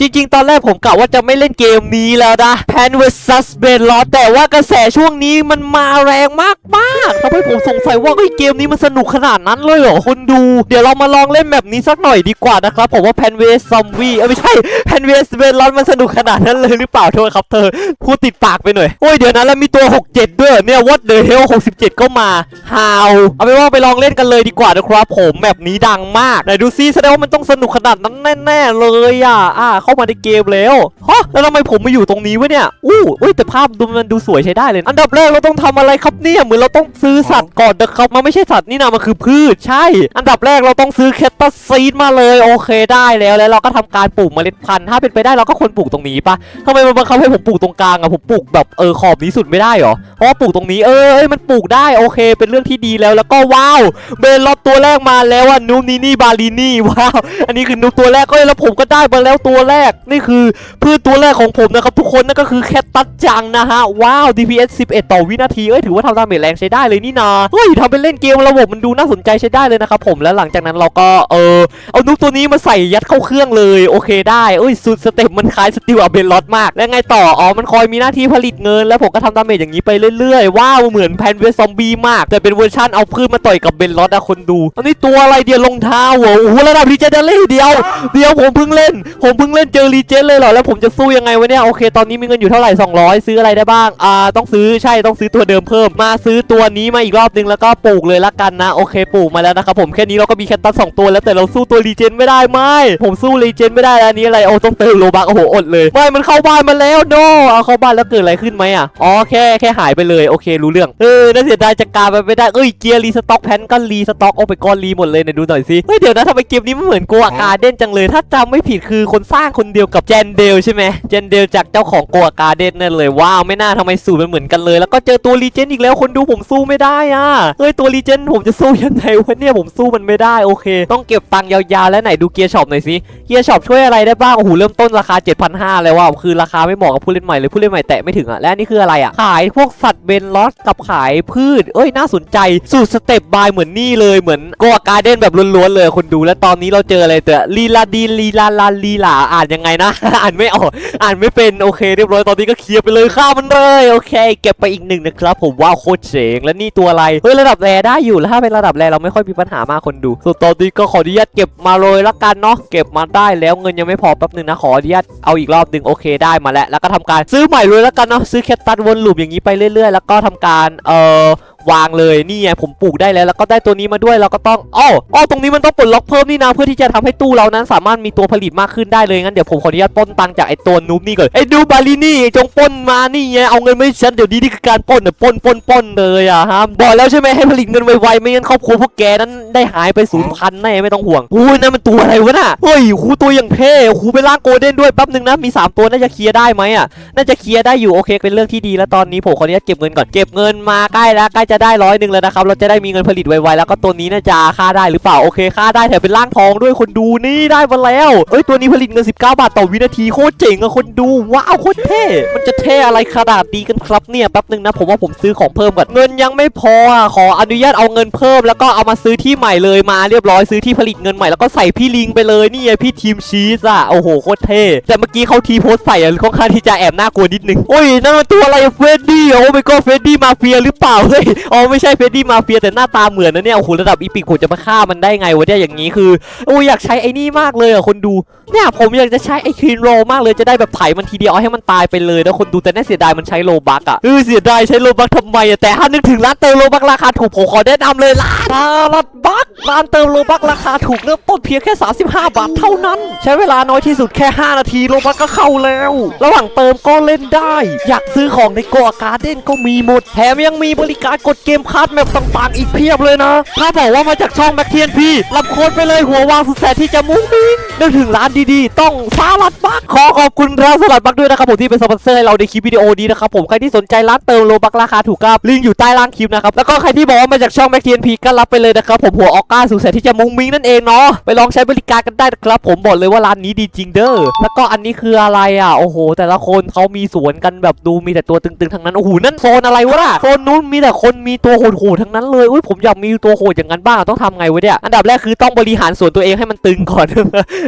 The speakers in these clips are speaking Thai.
จริงๆ ตอนแรกผมกะว่าจะไม่เล่นเกมนี้แล้วนะ Pan vs b e n l o s แต่ว่ากระแสช่วงนี้มันมาแรงมากๆทำให้ผมสงสัยว่าเฮ้ยเกมนี้มันสนุกขนาดนั้นเลยเหรอคนดู เดี๋ยวเรามาลองเล่นแบบนี้สักหน่อยดีกว่านะครับ ผมว่า Pan vs Zombie เอ้ไม่ใช่ Pan vs b e n l o s มันสนุกขนาดนั้นเลยหรือเปล่าโทษครับเธอพูดติดปากไปหน่อยโอ้ยเดี๋ยวนะแล้วมีตัว 67 ด้วยเนี่ย What the hell 67 ก็มา How เอาไปนว่าไปลองเล่นกันเลยดีกว่านะครับ ผมแบบนี้ดังมากไหนดูซิแสดงว่ามันต้องสนุกขนาดนั้นแน่ๆเลยอะอ่าเข้ามาในเกมแล้วฮะแล้วทำไมผมมาอยู่ตรงนี้วะเนี่ยอู้อุ้ยแต่ภาพดูมันดูสวยใช้ได้เลย อันดับแรกเราต้องทำอะไรครับเนี่ยเหมือนเราต้องซื้อสัตว์ก่อนนะครับมันไม่ใช่สัตว์นี่นะมันคือพืชใช่ อันดับแรกเราต้องซื้อแคตตัสซีดมาเลยโอเคได้แล้วแล้วเราก็ทำการปลูกเมล็ดพันธุ์ถ้าเป็นไปได้เราก็ควรปลูกตรงนี้ปะทำไมมันบังคับให้ผมปลูกตรงกลางอะผมปลูกแบบเออขอบนี้สุดไม่ได้เหรอเพราะปลูกตรงนี้เออเอ้ยมันปลูกได้โอเค เป็นเรื่องที่ดีแล้วแล้วก็ว้าวเบนลอตตัวแรกมาแล้วอะนูนีนี่บาลีนี่ว้าวอันนี้คือนูตัวแรกเอ้ยแล้วผมก็ได้มาแล้วตัวแรกนี่คือพืชตัวแรกของผมนะครับทุกคนนั่นก็คือแคตตัสจังนะฮะว้าว DPS 11 ต่อวินาทีเอ้ยถือว่าทำดาเมจแรงใช้ได้เลยนี่นาเฮ้ยทำเป็นเล่นเกมระบบมันดูน่าสนใจใช้ได้เลยนะครับผมแล้วหลังจากนั้นเราก็เออเอานุกตัวนี้มาใส่ยัดเข้าเครื่องเลยโอเคได้เอ้ยสุดสเต็ปมันคล้ายสติลอเบนลอตมาก แล้วไงต่ออ๋อมันคอยมีหน้าที่ผลิตเงิน แล้วผมก็ทำดาเมจอย่างนี้ไปเรื่อยๆว้าวเหมือนแพนเวสซอมบี้มาก แต่เป็นเวอร์ชันเอาพืชมาต่อยกับเบนลอตอะคนดูอันนี้ตัวอะไรเดียวรองเท้าโอ้โหระดับรีเจเดอรี่เดียว เดียวผมเพิ่งเล่น ผมเพิ่งเล่นเจอรีเจนเลยเหรอแล้วผมจะสู้ยังไงวะเนี่ยโอเคตอนนี้มีเงินอยู่เท่าไหร่ 200 ซื้ออะไรได้บ้างอ่าต้องซื้อใช่ต้องซื้อตัวเดิมเพิ่มมาซื้อตัวนี้มาอีกรอบนึงแล้วก็ปลูกเลยละกันนะโอเคปลูกมาแล้วนะครับผมแค่นี้เราก็มีแคตตัสสองตัวแล้วแต่เราสู้ตัวรีเจนไม่ได้ไม่ผมสู้รีเจนไม่ได้แล้วนี้อะไรโอ้ต้องเติมโลบักโอ้โหอดเลยไม่มันเข้าบ้านมาแล้วโนเอาเข้าบ้านแล้วเกิดอะไรขึ้นไหมอะอ๋อแค่แค่หายไปเลยโอเครู้เรื่องเออน่าเสียดายจัดการมันไม่ได้เอ้ยเกียร์รีสต็อกแพนก็รีสต็อกโอ้ไปก้อนรีหมดเลยเนี่ยดูหน่อยสิเฮ้ยเดี๋ยวนะทำไมเกมนี้มันเหมือนโกอาการเด้นจังเลยถ้าจำไม่ผิดคือคนสร้างคนเดียวกับเจนเดลใช่ไหมเจนเดลจากเจ้าของโกอาการ์เดนนั่นเลยว้าวไม่น่าทำไมสูตรมันเหมือนกันเลย แล้วก็เจอตัวรีเจนอีกแล้วคนดูผมสู้ไม่ได้อะเฮ้ยตัวรีเจนผมจะสู้ยังไงวะเนี่ยผมสู้มันไม่ได้โอเค ต้องเก็บตังค์ยาวๆแล้วไหนดูเกียร์ช็อปหน่อยสิเกียร์ช็อปช่วยอะไรได้บ้างโอ้โหเริ่มต้นราคา 7,500เลยว่าคือราคาไม่เหมาะกับผู้เล่นใหม่เลยผู้เล่นใหม่แตะไม่ถึงอะและนี่คืออะไรอะขายพวกสัตว์เบนลอสกับขายพืช เอ้ยน่าสนใจสูตรสเต็ปบายเหมือนนี่เลยเหมือนโกอาการ์เดนแบบล้วนๆเลยคนดู และตอนนี้เราเจออะไรเตอะลีลาดีลีลาลาลีลาอ่านยังไงนะ อ่านไม่ออก อ่านไม่เป็นโอเคเรียบร้อยตอนนี้ก็เคลียร์ไปเลยฆ่ามันเลยโอเค เก็บไปอีกหนึ่งนะครับผมว้าวโคตรเจ๋งและนี่ตัวอะไรเฮ้ยระดับแรได้อยู่แล้วถ้าเป็นระดับแรเราไม่ค่อยมีปัญหามากคนดูส่วนตอนนี้ก็ขออนุญาตเก็บมาเลยละกันเนาะเก็บมาได้แล้วเงินยังไม่พอแป๊บหนึงนะขออนุญาตเอาอีกรอบหนึ่งโอเคได้มาแล้วแล้วก็ทำการซื้อใหม่เลยละกันเนาะซื้อแคตตัสวนลูปอย่างนี้ไปเรื่อยๆ แล้วก็ทำการเอ่อ วางเลยนี่ไงผมปลูกได้แล้วแล้วก็ได้ตัวนี้มาด้วยเราก็ต้องอ้ออ้อตรงนี้มันต้องปลดล็อกเพิ่มนี่นะเพื่อที่จะทำให้ตู้เรานั้นสามารถมีตัวผลิตมากขึ้นได้เลยงั้นเดี๋ยวผมขออนุญาตป้นตังจากไอ้ตัวนูบนี่ก่อนไอ้ดูบาลีนี่จงป้นมานี่ไงเอาเงินไม่ฉันเดี๋ยวนี้นี่คือการป้นเนี่ยป้นป้นป้นเลยอะฮะบอกแล้วใช่ไหมให้ผลิตเงินไวๆไม่งั้นครอบครัวพวกแกนั้นได้หายไปศูนย์พันแน่ไม่ต้องห่วงอุ้ยนั่นมันตัวอะไรวะน่ะเฮ้ยครูตัวอย่างเท่ครูไปล่างโกลเด้นด้วยแป๊บนึงนะมีสามตัวน่าจะเคลียร์ได้ไหมอะน่าจะเคลียร์ได้อยู่โอเคเป็นเรื่องที่ดีแล้วตอนนี้ผมขออนุญาตเก็บเงินก่อนเก็บเงินมาใกล้แล้วใกล้จะะได้ร้อยหนึ่งแล้วนะครับ เราจะได้มีเงินผลิตไวๆแล้วก็ตัวนี้น่าจะค่าได้หรือเปล่าโอเคค่าได้แถมเป็นร่างทองด้วยคนดูนี่ได้มาแล้วเอ้ยตัวนี้ผลิตเงิน 19 บาทต่อวินาทีโคตรเจ๋งอะคนดูว้าวโคตรเท่มันจะเท่อะไรขนาดดีกันครับเนี่ยแป๊บนึงนะผมว่าผมซื้อของเพิ่มก่อนเงินยังไม่พออะขออนุญาตเอาเงินเพิ่ม แล้วก็เอามาซื้อที่ใหม่เลยมาเรียบร้อยซื้อที่ผลิตเงินใหม่แล้วก็ใส่พี่ลิงไปเลยนี่ไงพี่ทีมชีสอะโอ้โหโคตรเท่แต่เมื่อกี้เขาทีโพสใส่อะค่อนข้างที่จะแอบน่ากลัวนิดนึงโอ้ยนั่นมันตัวอะไรเฟรดดี้โอ้ไม่ก็เฟรดดี้มาเฟียหรือเปล่าเฮ้ยอ๋อไม่ใช่เฟดดี้มาเฟียแต่หน้าตาเหมือนนะเนี่ยโอ้โหระดับอีพิกผมจะมาฆ่ามันได้ไงวะเนี่ยอย่างนี้คือโอ้ยอยากใช้ไอ้นี่มากเลยอะคนดูเนี่ยผมอยากจะใช้ไอ้คลีนโรมากเลยจะได้แบบไถมันทีเดียวเอาให้มันตายไปเลยนะคนดูแต่น่าเสียดายมันใช้โลบักอะเออเสียดายใช้โลบักทำไมอะแต่ถ้านึกถึงร้านเติมโลบักราคาถูกผมขอแนะนำเลยร้านร้านบักร้านเติมโลบักราคาถูกเริ่มต้นเพียงแค่ 35 บาทเท่านั้น ใช้เวลาน้อยที่สุดแค่ 5 นาทีโลบักก็เข้าแล้ว ระหว่างเติมก็เล่นได้ อยากซื้อของในกอการ์เด้นก็มีหมดแถมยังมีบริการกดเกมคัสแมปต่างๆอีกเพียบเลยนะ ถ้าบอกว่ามาจากช่องแม็กเทียนพี่รับโค้ดไปเลยหัววางสุดแสนที่จะมุ้งมิ้งนึกถึงร้านดีๆ ต้องสลัดบักขอขอบคุณร้านสลัดบักด้วยนะครับผมที่เป็นสปอนเซอร์ให้เราในคลิปวิดีโอนี้นะครับผมใครที่สนใจร้านเติมโลบักราคาถูกครับลิงก์อยู่ใต้ล่างคลิปนะครับแล้วก็ใครที่บอกว่ามาจากช่องแม็กเทียนพีก็รับไปเลยนะครับผมหัวออก้าสุดแสนที่จะมุ้งมิ้งนั่นเองเนาะไปลองใช้บริการกันได้ครับ ผมบอกเลยว่าร้านนี้ดีจริงเด้อแล้วก็อันนี้คืออะไรอะโอ้โห แต่ละคนเขามีสวนกันแบบดูมีแต่ตัวตึงๆทั้งนั้นโอ้โหนั่นโซนอะไรวะน่ะโซนนู้นมีแต่คนมันมีตัวโหดๆทั้งนั้นเลยอุ้ยผมอยากมีตัวโหดอย่างนั้นบ้างต้องทำไงวะเนี่ยอันดับแรกคือต้องบริหารส่วนตัวเองให้มันตึงก่อน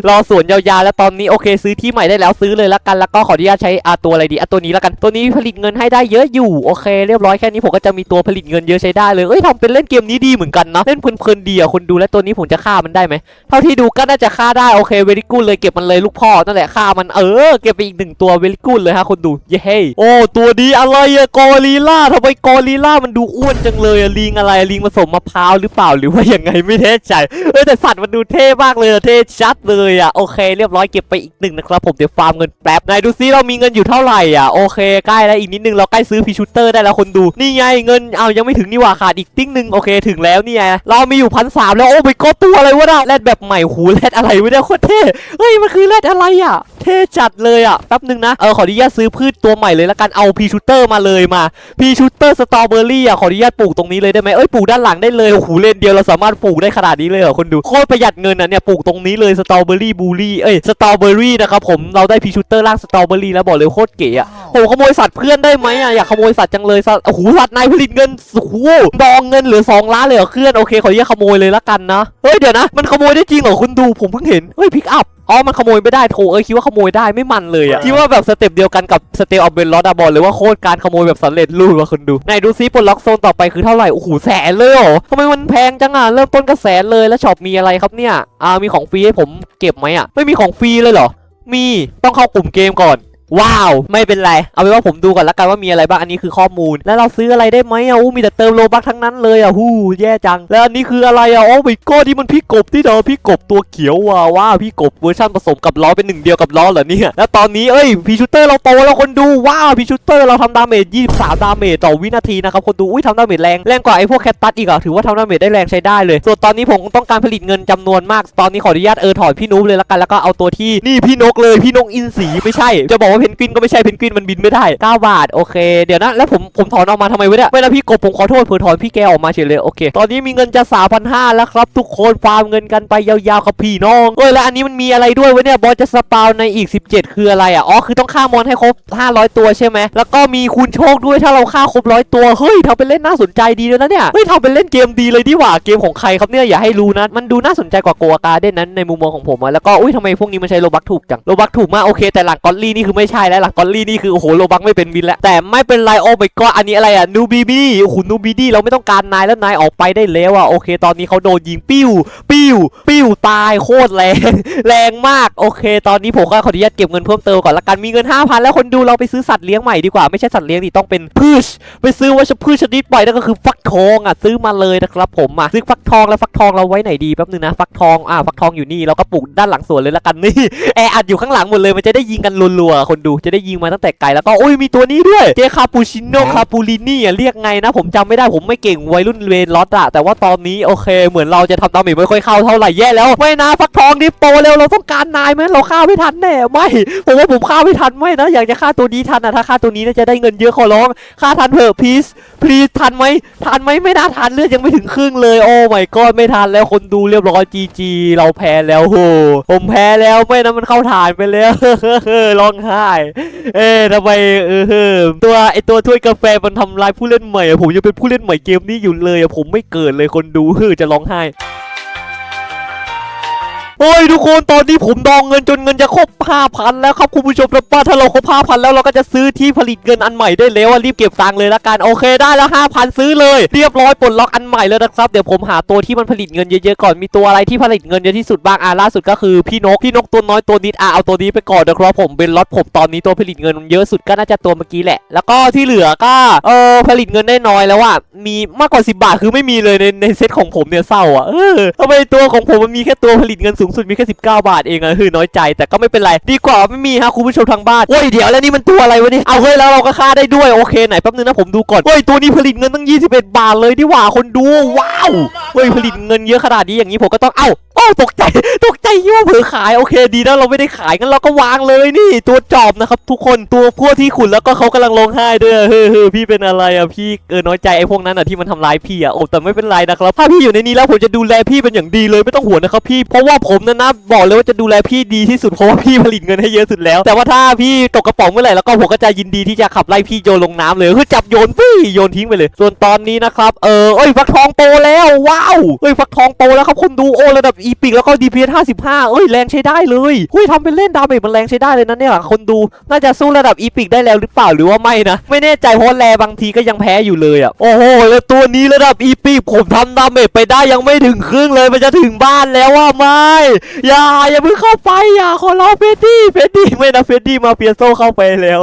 รอส่วนยาวๆแล้วตอนนี้โอเคซื้อที่ใหม่ได้แล้วซื้อเลยละกันแล้วก็ขออนุญาตใช้อาตัวอะไรดีอาตัวนี้ละกันตัวนี้ผลิตเงินให้ได้เยอะอยู่โอเคเรียบร้อยแค่นี้ผมก็จะมีตัวผลิตเงินเยอะใช้ได้เลยเอ้ยทำเป็นเล่นเกมนี้ดีเหมือนกันนะเล่นเพลินๆดีอะคนดูและตัวนี้ผมจะฆ่ามันได้ไหมเท่าที่ดูก็น่าจะฆ่าได้โอเคเวลิกูเลยเก็บมันเลยลูกพ่อนั่นแหละฆ่ามันเออเก็บไปอีกหนึ่งตัวเวลิกูเลยฮะคนดูเย้โอ้ตัวดีอะไรอะกอริล่าทำไมกอริลล่ามันดูอ้วนจังเลยลิงอะไรลิงผสมมะพร้าวหรือเปล่าหรือว่ายังไงไม่แน่ใจเออแต่สัตว์มันดูเท่มากเลยเท่ชัดเลยอะโอเคเรียบร้อยเก็บไปอีกหนึ่งนะครับผมเดี๋ยวฟาร์มเงินแป๊บไหนดูซิเรามีเงินอยู่เท่าไหร่อะโอเคใกล้แล้วอีกนิดนึงเราใกล้ซื้อพีชูเตอร์ได้แล้วคนดูนี่ไงเงินเอายังไม่ถึงนี่หว่าขาดอีกติ้งหนึ่งโอเคถึงแล้วนี่ไงเรามีอยู่พันสามแล้วโอ้ไปก็ตัวอะไรวะน่ะแรดแบบใหม่หูแรดอะไรวะเนี่ยโคตรเท่เฮ้ยมันคือแรดอะไรอะเท่จัดเลยอะแป๊บนึงนะเออขออนุญาตซื้อพืชตัวใหม่เลยละกันเอาพีชูเตอร์มาเลยมาพีชูเตอร์สตรอเบอรี่อะขออนุญาตปลูกตรงนี้เลยได้ไหมเอ้ยปลูกด้านหลังได้เลยโอ้โหเลนเดียวเราสามารถปลูกได้ขนาดนี้เลยเหรอคนดูโคตรประหยัดเงินอะเนี่ยปลูกตรงนี้เลยสตรอเบอรี่บูรี่เอ้ยสตรอเบอรี่นะครับผมเราได้พีชูเตอร์ร่างสตรอเบอรี่แล้วบอกเลยโคตรเก๋อะโหขโมยสัตว์เพื่อนได้ไหมอะอยากขโมยสัตว์จังเลยสัตว์โอ้โหสัตว์นายผลิตเงินโอ้โหดองเงินเหลือสองล้านเลยเหรอเพื่อนโอเคขออนุญาตขโมยเลยละกันนะเฮ้ยเดี๋ยวนะมันขโมยได้จริงเหรอคุณดูผมเพิ่งเห็นเฮ้ยพิกอัพ อ๋อ มันขโมยไม่ได้โถเอ้ยคิดว่าขโมยได้ไม่มันเลยอะคิดว่าแบบสเต็ปเดียวกันกับสเตลออฟเบนลอดอะบอลเลยว่าโคตรการขโมยแบบสำเร็จรูปว่ะคุณดูไหนดูซิปลดล็อกโซนต่อไปคือเท่าไหร่ โอ้โหแสนเลยเหรอทำไมมันแพงจังอะเริ่มต้นก็แสนเลยแล้วช็อปมีอะไรครับเนี่ย อ่ามีของฟรีให้ผมเก็บไหมอะไม่มีของฟรีเลยเหรอ มี ต้องเข้ากลุ่มเกมก่อน ว้าว ไม่เป็นไร เอาเป็นว่าผมดูก่อนละกันว่ามีอะไรบ้าง อันนี้คือข้อมูล แล้วเราซื้ออะไรได้ไหมอะอู้มีแต่เติมโลบักทั้งนั้นเลยอะฮู้แย่จัง แล้วอันนี้คืออะไรอะโอ้ไม่ก็ที่มันพี่กบที่เดอพี่กบตัวเขียวว่ะว้าวพี่กบเวอร์ชันผสมกับล้อเป็นหนึ่งเดียวกับล้อเหรอเนี่ยแล้วตอนนี้เอ้ยพีชูเตอร์เราโตแล้วคนดูว้าวพีชูเตอร์เราทำดาเมจ23 ดาเมจต่อวินาทีนะครับคนดูอุ้ยทำดาเมจแรงแรงกว่าไอ้พวกแคตตัสอีกอะถือว่าทำดาเมจได้แรงใช้ได้เลย ส่วนตอนนี้ผมต้องการผลิตเงินจำนวนมาก ตอนนี้ขออนุญาตเออถอดพี่นุ๊กเลยละกันแล้วก็เอาตัวที่นี่พี่นกเลยพี่นกอินสีไม่ใช่จะบอกว่าเพนกวินก็ไม่ใช่เพนกวินมันบินไม่ได้9บาทโอเคเดี๋ยวนะแล้วผมผมถอนออกมาทำไมวะเนี่ยเวลาพี่กบผมขอโทษเผื่อถอนพี่แกออกมาเฉยเลยโอเค ตอนนี้มีเงินจะ3,500แล้วครับทุกคนฟาร์มเงินกันไปยาวๆครับพี่น้องเอ้ยแล้วอันนี้มันมีอะไรด้วยวะเนี่ยบอสจะสปาวในอีก 17 คืออะไรอะอ๋อคือต้องฆ่ามอนให้ครบ 500 ตัวใช่ไหมแล้วก็มีคูณโชคด้วยถ้าเราฆ่าครบร้อยตัวเฮ้ยทำเป็นเล่นน่าสนใจดีเลยนะเนี่ยเฮ้ยทำเป็นเล่นเกมดีเลยดีหว่าเกมของใครครับเนี่ยอย่าให้รู้นะมันดูน่าสนใจกว่าโกอาการ์เด้นนั้นในมุมมองของผมอะแล้วก็อุ้ยทำไมพวกนี้มันใช้โลบักถูกจังโลบักถูกมากโอเคแต่หลังกอลลี่นี่คือไม่ใช่แล้วหลังกอลลี่นี่คือโอ้โหโลบักไม่เป็นวินแล้วแต่ไม่เป็นไรโอ้ my god อันนี้อะไรอะนูบีบี้โอ้โหนูบีดี้เราไม่ต้องการนายแล้วนายออกไปได้แล้วอะโอเค ตอนนี้เขาโดนยิงปิ้ว ปิ้ว ปิ้วตายโคตรแรงแรงมากโอเค ตอนนี้ผมก็ขออนุญาตเก็บเงินเพิ่มเติมก่อนละกันมีเงิน5,000แล้วคนดูเราไปซื้อสัตว์เลี้ยงใหม่ดีกว่าไม่ใช่สัตว์เลี้ยงดิต้องเป็นพืช ไปซื้อวัชพืชชนิดใหม่นั่นก็คือฟักทองอะซื้อมาเลยนะครับผมอะซื้อฟักทองแล้วฟักทองเราไว้ไหนดีแป๊บนึงนะฟักทองอะฟักทองอยู่นี่เราก็ปลูกด้านหลังสวนเลยละกันนี่แออัดอยู่ข้างหลังหมดเลยมันจะได้ยิงกันรัวๆคนดูจะได้ยิงมาตั้งแต่ไกลแล้วก็โอ้ยมีตัวนี้ด้วย เจคาปูชิโนคาปูลินี่อะเรียกไงนะ ผมจำไม่ได้ผมไม่เก่งวัยรุ่นเวนลอตอะแต่ว่าตอนนี้โอเคเหมือนเราจะทำดาเมจไม่ค่อยเข้าเท่าไหร่แย่แล้วไม่นะฟักทองนี่โตเร็วเราต้องการนายไหมเราฆ่าไม่ทันแน่ไม่ผมว่าผมฆ่าไม่ทันไม่นะอยากจะฆ่าตัวนี้ทันอะถ้าฆ่าตัวนี้น่าจะได้เงินเยอะขอร้องฆ่าทันเถอะพีซพีซทันไหมทันไหมไม่น่าทันเลือดยังไม่ถึงครึ่งเลยโอ้ my god ไม่ทันแล้วคนดูเรียบร้อยจีจีเราแพ้แล้วโหผมแพ้แล้วไม่นะมันเข้าฐานไปแล้วร้องไห้เอ๊ะทำไมเออเออตัวไอตัวถ้วยกาแฟมันทำลายผู้เล่นใหม่อะผมยังเป็นผู้เล่นใหม่เกมนี้อยู่เลยอะผมไม่เกิดเลยคนดูเฮ้อจะร้องไห้ โอ้ยทุกคนตอนนี้ผมดองเงินจนเงินจะครบ5,000แล้วครับคุณผู้ชมครับว่าถ้าเราครบ5,000แล้วเราก็จะซื้อที่ผลิตเงินอันใหม่ได้แล้วรีบเก็บตังค์เลยละกันโอเคได้แล้ว5,000ซื้อเลยเรียบร้อยปลดล็อกอันใหม่แล้วนะครับเดี๋ยวผมหาตัวที่มันผลิตเงินเยอะๆก่อนมีตัวอะไรที่ผลิตเงินเยอะที่สุดบ้างอะล่าสุดก็คือพี่นกพี่นกตัวน้อยตัวนิดอะเอาตัวนี้ไปก่อนนะครับผมเป็นล็อตผมตอนนี้ตัวผลิตเงินเยอะสุดก็น่าจะตัวเมื่อกี้แหละ แล้วก็ที่เหลือก็เออผลิตเงินได้น้อยแล้วอะมีมากกว่า 10 บาทคือไม่มีเลยในในเซตของผมเนี่ยเศร้าอะเออทำไมตัวของผมมันมีแค่ตัวผลิตเงินสูงสุดมีแค่ 19 บาทเองอะคือน้อยใจแต่ก็ไม่เป็นไร ดีกว่าไม่มีฮะคุณผู้ชมทางบ้านโอ้ยเดี๋ยวแล้วนี่มันตัวอะไรวะเนี่ยเอาเฮ้ยแล้วเราก็ฆ่าได้ด้วยโอเคไหนแป๊บนึงนะผมดูก่อนเฮ้ยตัวนี้ผลิตเงินตั้ง 21 บาทเลยดีหว่าคนดูว้าวเฮ้ยผลิตเงินเยอะขนาดนี้อย่างนี้ผมก็ต้องเอ้า โอ้ตกใจตกใจยี่ว่าเผื่อขายโอเคดีนะเราไม่ได้ขายงั้นเราก็วางเลยนี่ ตัวจอบนะครับ ทุกคนตัวพวกที่ขุนแล้วก็เขากำลังร้องไห้ด้วยเฮ้ยเฮ้ยพี่เป็นอะไรอะพี่เออน้อยใจไอ้พวกนั้นอะที่มันทำร้ายพี่อะโอ้แต่ไม่เป็นไรนะครับถ้าพี่อยู่ในนี้แล้วผมจะดูแลพี่เป็นอย่างดีเลยไม่ต้องห่วงนะครับพี่เพราะว่าผมนะนะบอกเลยว่าจะดูแลพี่ดีที่สุดเพราะว่าพี่ผลิตเงินให้เยอะสุดแล้ว แต่ว่าถ้าพี่ตกกระป๋องเมื่อไหร่แล้วก็ผมก็จะยินดีที่จะขับไล่พี่โยนลงน้ำเลยคือจับโยนปี้โยนทิ้งไปเลย ส่วนตอนนี้นะครับเออเอ้ยฟักทองโตแล้วว้าวเอ้ยฟักทองโตแล้วครับคนดูโอระดับอีพิกแล้วก็ DPS 55 เอ้ยแรงใช้ได้เลยเฮ้ยทำเป็นเล่นดาเมจมันแรงใช้ได้เลยนะเนี่ยคนดูน่าจะสู้ระดับอีพิกได้แล้วหรือเปล่าหรือว่าไม่นะ ไม่แน่ใจเพราะแรบางทีก็ยังแพ้อยู่เลยอะโอ้โหแล้วตัวนี้ระดับอีพิกผมทำดาเมจไปได้ยังไม่ถึงครึ่งเลยมันจะถึงบ้านแล้วว่าไม่ อย่าอย่าเพิ่งเข้าไปอย่าขอร้องเฟดดี้เฟดดี้ไม่นะเฟดดี้มาเปียโซเข้าไปแล้ว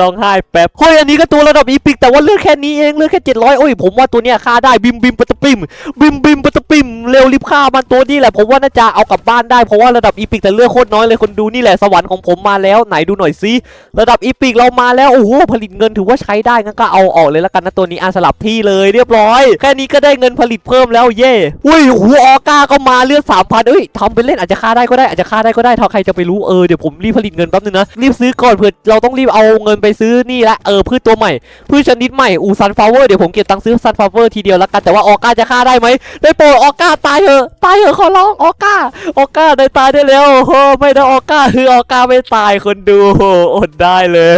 ร้องไห้แป๊บเฮ้ยอันนี้ก็ตัวระดับอีพิกแต่ว่าเลือดแค่นี้เองเลือดแค่700โอ้ยผมว่าตัวเนี้ยฆ่าได้บิมบิมปะตะปิมบิมบิมปะตะปิมเร็วรีบฆ่ามันตัวนี้แหละผมว่าน่าจะเอากลับบ้านได้เพราะว่าระดับอีพิกแต่เลือดโคตรน้อยเลยคนดูนี่แหละสวรรค์ของผมมาแล้วไหนดูหน่อยซิระดับอีพิกเรามาแล้วโอ้โหผลิตเงินถือว่าใช้ได้งั้นก็เอาออกเลยล้วกันนะตัวนี้อะสลับที่เลยเรียบร้อย แค่นี้ก็ได้เงินผลิตเพิ่มแล้วเย่อุ้ยโอ้โหออก้าก็มาเลือดสามพันเอ้ยทำเป็นเล่นอาจจะฆ่าได้ก็ได้อาจจะฆ่าได้ก็ได้ถ้าใครจะไปรู้เออเดี๋ยวผมรีบผลิตเงินแป๊บนึงนะรีบซื้อก่อนเผื่อเราต้องรีบเอาเงินไปซื้อนี่ละเออพืชตัวใหม่พืชชนิดใหม่อูซันฟลาวเวอร์เดี๋ยวผมเก็บตังค์ซื้อซันฟลาวเวอร์ทีเดียวล้วกันแต่ว่าออก้าจะฆ่าได้ไหมได้โปรออก้าตายเถอะตายเถอขอร้องออก้าออก้าได้ตายได้แล้วโอ้โหไม่ได้ออก้าคือออก้าไม่ตายคนดูอดได้เลย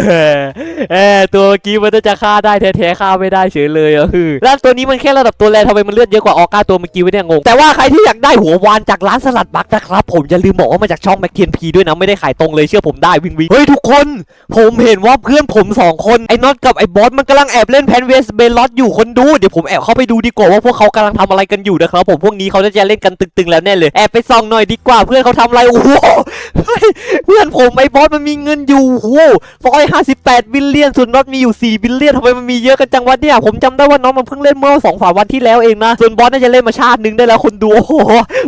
เออตัวเมื่อกี้มันจะฆ่าได้แท้ๆฆ่าไม่ได้เฉยเลยอะคือแล้วตัวนี้มันแค่ระดับตัวแรงทำไมมันเลือดเยอะกว่าออก้าตัวเมื่อกี้วะเนี่ยงงแต่ว่าใครที่อยากได้หัววานจากร้านสลัดบักนะครับผมอย่าลืมบอกว่ามาจากช่องแมคเคนพีด้วยนะไม่ได้ขายตรงเลยเชื่อผมได้วิ่งวิ่งเฮ้ยทุกคน ผมเห็นว่าเพื่อนผมสองคนไอ้น็อตกับไอ้บอสมันกำลังแอบเล่นแพนเวสเบลล็อตอยู่คนดูเดี๋ยวผมแอบเข้าไปดูดีกว่าว่าพวกเขากำลังทำอะไรกันอยู่นะครับผมพวกนี้เขาจะเล่นกันตึงๆแล้วแน่เลยแอบไปส่องหน่อยดีกว่าเพื่อนเขาทำอะไรโอ้โหเพื่อนผมไอ้บอสมันมีเงินอยู่โอ้โหร้อยห้าสิบแปดบิลเลียนส่วนน็อตมีอยู่สี่บิลเลียนทำไมมันมีเยอะกันจังวะเนี่ยผมจำได้ว่าน้องมันเพิ่งเล่นเมื่อสองสามวันที่แล้วเองนะส่วนบอสน่าจะเล่นมาชาตินึงได้แล้วคนดูโอ้โห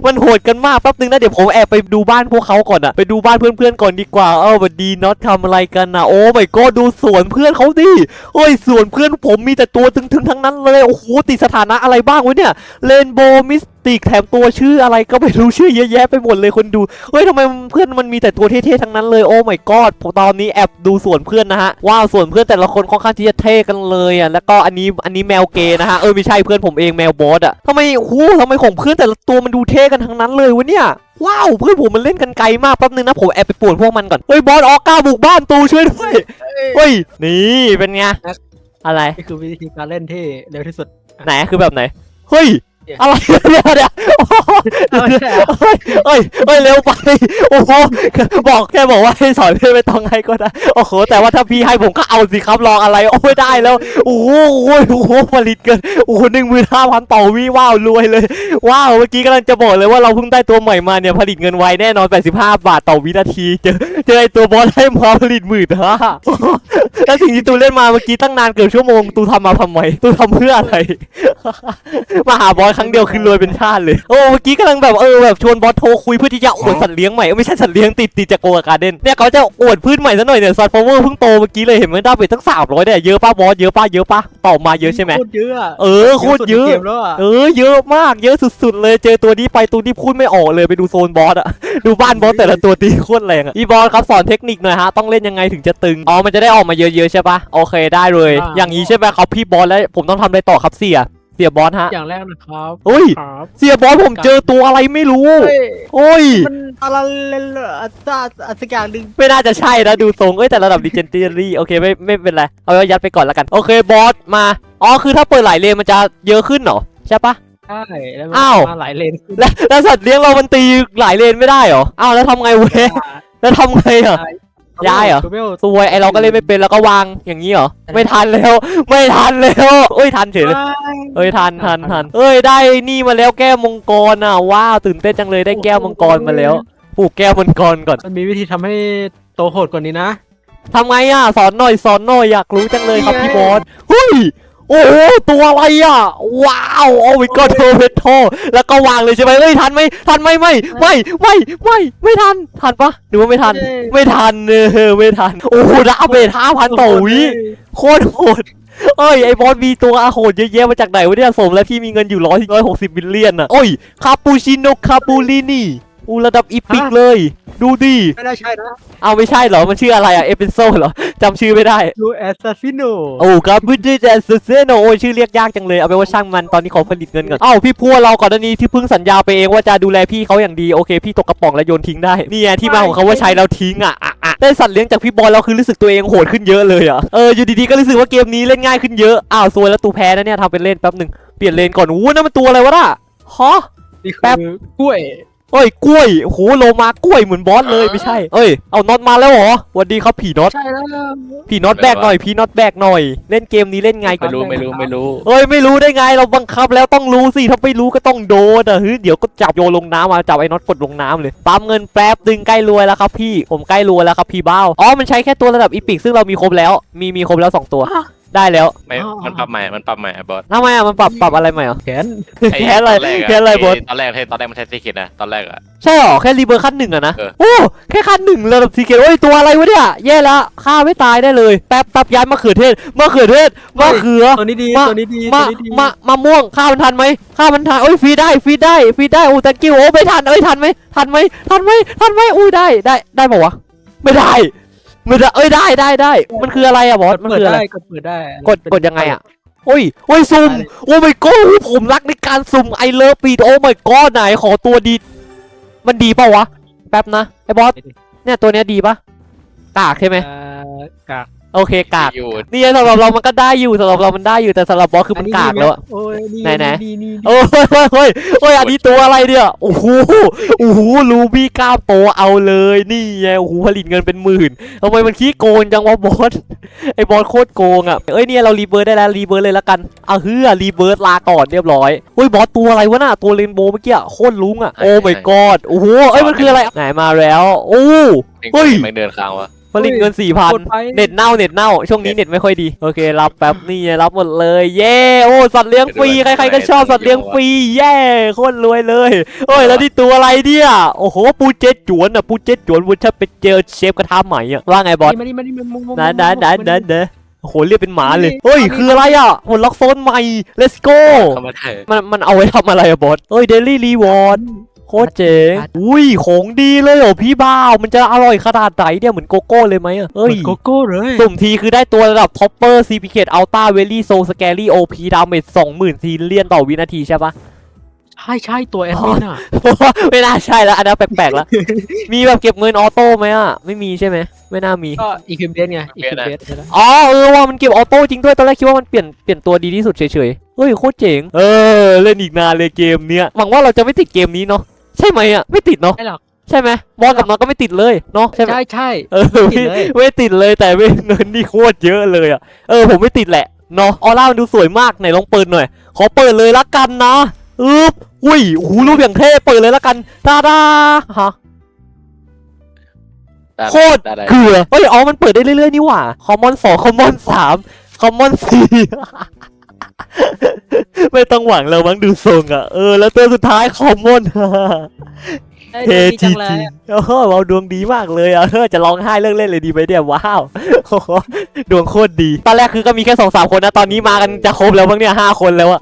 มันโหดกันมากแป๊บนึงนะเดี๋ยวผมแอบไปดูบ้านพวกเขาก่อนอะไปดูบ้านเพื่อนๆก่อนดีกว่าเออสวัสดีน็อตทำอะไรกันนะโอ้ไม่ก็ดูสวนเพื่อนเขาดิโอ้ยสวนเพื่อนผมมีแต่ตัวตึงๆทั้งนั้นเลยโอ้โหติดสถานะอะไรบ้างวะเนี่ยเรนโบว์มิส ติกแถมตัวชื่ออะไรก็ไม่รู้ชื่อเยอะแยะไปหมดเลยคนดูเฮ้ยทำไมเพื่อนมันมีแต่ตัวเท่ๆทั้งนั้นเลยโอ้ไม่กอดผมตอนนี้แอบดูสวนเพื่อนนะฮะว้าวสวนเพื่อนแต่ละคนค่อนข้างที่จะเท่กันเลยอะแล้วก็อันนี้อันนี้แมวเกย์นะฮะเออไม่ใช่เพื่อนผมเองแมวบอสอะทำไมโอ้โหทำไมของเพื่อนแต่ละตัวมันดูเท่กันทั้งนั้นเลยวะเนี่ยว้าวเพื่อนผมมันเล่นกันไกลมากแป๊บนึงนะผมแอบไปป่วนพวกมันก่อนเฮ้ยบอสออกก้าบุกบ้านตูช่วยด้วยเฮ้ยนี่เป็นไงอะไรนี่คือวิธีการเล่นที่เร็วที่สุดไหนคือแบบไหนเฮ้ย อะไรเนี่ยเนี่ยโอ้โหเอาไม่ใช่เหรอเฮ้ยเฮ้ยเฮ้ยเร็วไป โอ้โหบอกแค่บอกว่าให้สอนเพื่อนไม่ต้องให้ก็ได้โอ้โห แต่ว่าถ้าพี่ให้ผมก็เอาสิครับรองอะไร โอ้ยได้แล้ว โอ้โหโอ้โหโอ้โหผลิตเกิน โอ้โหหนึ่งหมื่นห้าพันต่อวิว้าวรวยเลย ว้าว เมื่อกี้กำลังจะบอกเลยว่าเราเพิ่งได้ตัวใหม่มาเนี่ยผลิตเงินไวแน่นอน 85 บาทต่อวินาที เจอเจอไอตัวบอสให้มาผลิตหมื่นห้าแล้วสิ่งที่ตูเล่นมาเมื่อกี้ตั้งนานเกือบชั่วโมงตูทำมาทำไมตูทำเพื่ออะไร มาหาบอสครั้งเดียวคือรวยเป็นชาติเลย โอ้เมื่อกี้กำลังแบบเออแบบชวนบอสโทรคุยเพื่อที่จะอวดสัตว์เลี้ยงใหม่เอ้ยไม่ใช่สัตว์เลี้ยงติดติดจากโกการ์เด้นเนี่ยเขาจะอวดพืชใหม่ซะหน่อยเนี่ยซันฟลาวเวอร์เพิ่งโตเมื่อกี้เลยเห็นไหมได้ไปตั้งสามร้อยเนี่ยเยอะป้าบอสเยอะป้าเยอะป้าต่อมาเยอะใช่ไหมโคตรเยอะอะเออโคตรเยอะสุดในกมแล้วอะเออเยอะมากเยอะสุด ๆ เลยเจอตัวนี้ไปตัวนี้พูดไม่ออกเลยไปดูโซนบอสอะดูบ้านบอสแต่ละตัวตีโคตรแรงอะอีบอสครับสอนเทคนิคหน่อยฮะต้องเล่นยังไงถึงจะตึงอ๋อมันจะได้ออกมาเยอะๆใช่ปะโอเคได้เลย อย่างนี้ใช่ไหมครับพี่บอสแล้วผมต้องทำอะไรต่อครับเสียเสียบอสฮะ อย่างแรกนะครับอุ้ย ครับเสียบอสผมเจอตัวอะไรไม่รู้เฮ้ยโอ้ย มันอะไรเหรออาจารย์สักอย่างหนึ่งไม่น่าจะใช่นะดูทรงเอ้ยแต่ระดับดิเจนเตอรี่โอเคไม่ไม่เป็นไร เอายัดไปก่อนแล้วกัน โอเคบอสมา อ๋อคือถ้าเปิดหลายเลนมันจะเยอะขึ้นเหรอ ใช่ปะใช่แล้วมันอ้าวมาหลายเลนขึ้นแล้วแล้วสัตว์เลี้ยงเรามันตีหลายเลนไม่ได้เหรอ อ้าวแล้วทำไงเว้ยแล้วทำไงอะ ย้ายเหรอทูเบลสวยไอเราก็เล่นไม่เป็นแล้วก็วางอย่างนี้เหรอ ไม่ทันแล้ว ไม่ทันแล้วเอ้ยทันเฉยเลยเอ้ยทันทันทันเอ้ยได้นี่มาแล้วแก้วมังกรอะว้าวตื่นเต้นจังเลยได้แก้วมังกรมาแล้วปลูกแก้วมังกรก่อนมันมีวิธีทำให้โตโหดกว่านี้นะทำไงอะสอนหน่อยสอนหน่อยอยากรู้จังเลยครับพี่บอสเฮ้ย โอ้โหตัวอะไรอะ ว้าวโอ้ยก็เทอร์เพโทแล้วก็วางเลยใช่ไหมเอ้ยทันไหมทันไหมไม่ไม่ไม่ไม่ไม่ทันทันปะหรือว่าไม่ทัน ไม่ทันเออไม่ทัน โอ้โหดาเมจห้าพันต่อวิโคตรโหดเอ้ยไอบอสมีตัวอาโหดเยอะแยะมาจากไหนวะเนี่ยสมแล้วที่มีเงินอยู่ร้อยร้อยหกสิบมิลเลียนอะโอ้ยคาปูชิโนคาปูลินี อูระดับอีพิกเลย ดูดิไม่น่าใช่นะ เอาไม่ใช่เหรอ มันชื่ออะไรอะเอเปนโซเหรอจำชื่อไม่ได้ดูแอสซัสซิโนโอ้ครับพูดได้แต่สุดเซโนโอ้ยชื่อเรียกยากจังเลย เอาไปนว่าช่างมันตอนนี้ขอผลิตเงินก่อนเอ้าพี่พัวเราก่อนหน้านี้ที่เพิ่งสัญญาไปเองว่าจะดูแลพี่เขาอย่างดีโอเคพี่ตกกระป๋องแล้วโยนทิ้งได้นี่ไงที่มาของเขาว่าใช้แล้วทิ้งอะอะอะได้สัตว์เลี้ยงจากพี่บอลเราคือรู้สึกตัวเองโหดขึ้นเยอะเลยอะเอออยู่ดีๆก็รู้สึกว่าเกมนี้เล่นง่ายขึ้นเยอะอ้าวซวยแล้วตูแพ้นะเนี่ยทำเป็นเล่นแป๊บหนึ่งเปลี่ยนเลนก่อนอู้นั่นมันตัวอะไรวะน่ะฮะนี่แป๊คือบกล้วย เอ้ยกล้วยโอ้โหโลมากล้วยเหมือนบอสเลยไม่ใช่ เอ้ยเอาน็อตมาแล้วเหรอสวัสดีครับผีน็อตใช่แล้วผีน็อตแบกหน่อยผีน็อตแบกหน่อย เล่นเกมนี้เล่นไงก่อไม่นรู้ไม่รู้ไม่รู้เอ้ยไม่รู้ได้ไงเราบังคับแล้วต้องรู้สิถ้าไม่รู้ก็ต้องโดนอะเฮ้ยเดี๋ยวก็จับโยนลงน้ำมาจับไอ้น็อตกดลงน้ำเลยปั๊มเงินแป๊บดึงใกล้รวยแล้วครับพี่ผมใกล้รวยแล้วครับพี่เบ้าอ๋อมันใช้แค่ตัวระดับอีพิกซึ่งเรามีครบแล้ว มีมีครบแล้วสองตัว ได้แล้วไม่มันปรับใหม่ มันปรับใหม่อะบอสทำไมอะมันปรับปรับอะไรใหม่อะแขนไอ้แค่อะไรตนแกแค่อะไรบอส ตอนแรกให้ตอนแรกมันใช้ซีคิดนะ ตอนแรกอะ ใช่หรอแค่รีเบอร์ขั้นหนึ่งอะนะเออ โอ้แค่ขั้นหนึ่งระดับซีเกตโอ้ยตัวอะไรวะเนี่ยแย่แล้วฆ่าไม่ตายได้เลยแป๊บแป๊บย้ายมะเขือเทศมะเขือเทศมะเขือตัวนี้ดีมาตัวนี้ดีมะตัวนี้ดีมะมะม่วงข้าวมันทันไหมข้าวมันทันโอ้ยฟรีได้ฟรีได้ฟรีได้โอ้ตะกิ้วโอ้ไม่ทันเอ้ยทันไหมทันไหมทันไหมทันไหมอุ้ยได้ได้ได้ปะวะไม่ได้ ไม่ได้เอ้ยได้ได้ได้ มันคืออะไรอะบอส มันเปิดคืออะไร ได้กดเปิดได้กดกดยังไงอะโอ้ยโอ้ยซุ่ม โอ้ไม่ก็ผมรักในการซุ่มไอเลิฟปีดโอ้ไม่ก็ไหนขอตัวดี มันดีปะวะ แป๊บนะไอ้บอส เนี่ยตัวเนี้ยดีปะกากใช่ไหม เอ่อกาก โอเคกากอยู่นี่สำหรับเรามันก็ได้อยู่สำหรับเรามันได้อยู่แต่สำหรับบอสคือมันกากแล้วอะ โอ้ยนี่ไหนไหนนี่นี่โอ้ยเฮ้ยเฮ้ยเฮ้ยอันนี้ตัวอะไรเนี่ยโอ้โหโอ้โหลูบี้กล้ามโตเอาเลยนี่ไงโอ้โหผลิตเงินเป็นหมื่นทำไมมันขี้โกงจังวะบอสไอ้บอสโคตรโกงอะเอ้ยเนี่ยเรารีเบิร์ดได้แล้วรีเบิร์ดเลยละกันเอาเฮือรีเบิร์ดลาก่อนเรียบร้อยเฮ้ยบอสตัวอะไรวะน่ะตัวเรนโบว์เมื่อกี้อะโคตรลุงอะโอ้ my god โอ้โหเอ้ยมันคืออะไรไหนมาแล้ว โอ้ เฮ้ยไม่เดินค้างวะ ผลิตเงินสี่พันกดไป เน็ตเน่าเน็ตเน่าช่วงนี้เน็ตไม่ค่อยดีโอเครับแป๊บนี่ไงรับหมดเลย เย้โอ้สัตว์เลี้ยงฟรีใครๆก็ชอบสัตว์เลี้ยงฟรีเย้โคตรรวยเลยโอ้ยแล้วนี่ตัวอะไรเนี่ยโอ้โหปูเจ็ดจวนอะปูเจ็ดจวนวุ้นชาเป็นเจลเชฟกระทะใหม่อะว่าไงบอสมานี่มานี่มานี่มานะนะนะนะนะโอ้โหเรียกเป็นหมาเลยนี่เฮ้ยนี่คืออะไรอะผลล็อกโซนใหม่ let's go เข้ามาได้มันมันเอาไว้ทำอะไรอะบอสเอ้ยเดลี่รีวอร์ด โคตรเจ๋งอุ้ยของดีเลยเหรอพี่บ้าว มันจะอร่อยขนาดไหนเนี่ยเหมือนโกโก้เลยไหมอะเอ้ยโกโก้เลยสุ่มทีคือได้ตัวระดับท็อปเปอร์ซีพีเคทอัลต้าเวลี่โซสแกรี่โอพีดาเมจสองหมื่นซีเลียนต่อวินาทีใช่ปะใช่ใช่ตัวแอดมินอะไม่น่าใช่แล้วอันนั้นแปลกๆแล้ว มีแบบเก็บเงินออโต้ไหมอะไม่มีใช่ไหมไม่น่ามีก็อีคิวเบสไงอีคิวเบสนะอ๋อเออว่ามันเก็บออโต้จริงด้วยตอนแรกคิดว่ามันเปลี่ยนเปลี่ยนตัวดีที่สุดเฉยๆเฮ้ยโคตรเจ๋งเออเล่นอีกนานเลยเกมเนี้ยหวังว่าเราจะไม่ติดเกมนี้เนาะ ใช่ไหมอะไม่ติดเนาะไม่หรอกใช่ไหมบอลกับน้องก็ไม่ติดเลยเนาะใช่ไหมใช่ใช่เออไม่ติดเลยไม่ติดเลยแต่ไม่เงินนี่โคตรเยอะเลยอะเออผมไม่ติดแหละเนาะออร่ามันดูสวยมากไหนลองเปิดหน่อย ขอเปิดเลยละกันนะอึ๊บอุ้ยโอ้โหรูปอย่างเท่เปิดเลยละกันตาดาฮะได้โคตรได้ได้เกลือเฮ้ยอ๋อมันเปิดได้เรื่อยๆนี่หว่าคอมมอนสองคอมมอนสามคอมมอนสี่ ไม่ต้องหวังแล้วมั้งดูทรงอะ เออ แล้วตัวสุดท้ายคอมมอนได้เทดีจัจีงเลจียโอ้โหเราดวงดีมากเลยอะเออจะร้องไห้เลิกเล่นเลยดีไหมเนี่ยว้าวโอ้โหดวงโคตรดี ตอนแรกคือก็มีแค่สองสามคนนะ ตอนนี้มากันจะครบแล้วมั้งเนี่ยห้าคนแล้วอะ